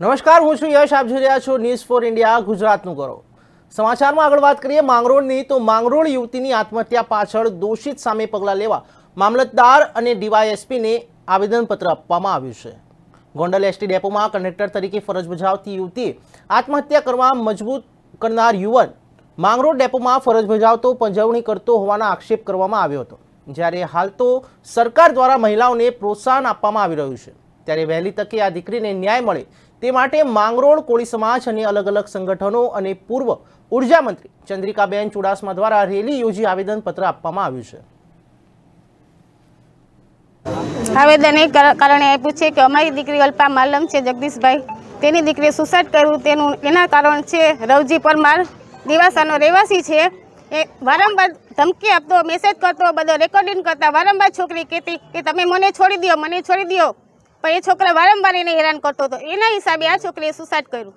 નમસ્કાર, હું છું યશ. આપ જોઈ રહ્યા છો ન્યૂઝ ફોર ઇન્ડિયા ગુજરાતનું કરો સમાચારમાં આગળ વાત કરીએ માંગરોળની, તો માંગરોળ યુવતીની આત્મહત્યા પાછળ દોષિત સામે પગલાં લેવા મામલતદાર અને ડીવાયએસપીને આવેદનપત્ર આપવામાં આવ્યું છે. ગોંડલ એસટી ડેપોમાં કંડક્ટર તરીકે ફરજ બજાવતી યુવતીએ આત્મહત્યા કરવા મજબૂત કરનાર યુવક માંગરોળ ડેપોમાં ફરજ બજાવતો પંજવણી કરતો હોવાના આક્ષેપ કરવામાં આવ્યો હતો. જ્યારે હાલ તો સરકાર દ્વારા મહિલાઓને પ્રોત્સાહન આપવામાં આવી રહ્યું છે. ત્યારે વહેલી તકે આ દીકરીને ન્યાય મળે. તે માટે માંગરોળ કોળી સમાજ અને અલગ અલગ સંગઠનો અને પૂર્વ ઊર્જા મંત્રી ચંદ્રિકાબેન ચુડાસમા દ્વારા રેલી યોજી આવેદનપત્ર આપવામાં આવ્યું છે. આવેદન એ કારણે આપ્યું છે કે અમારી દીકરી અલ્પા માલમ છે, જગદીશભાઈ. તેની દીકરીએ સુસાઇડ કર્યું, તેનું, એના કારણ છે રવજી પરમાર. દિવાસાનો રહેવાસી છે. એ વારંવાર ધમકી આપતો મેસેજ કરતો, બધો રેકોર્ડિંગ કરતા. વારંવાર છોકરી કહેતી કે, તમે મને છોડી દો મને છોડી દો પણ એ છોકરા વારંવાર એને હેરાન કરતો હતો. એના હિસાબે આ છોકરીએ સુસાઇડ કર્યું.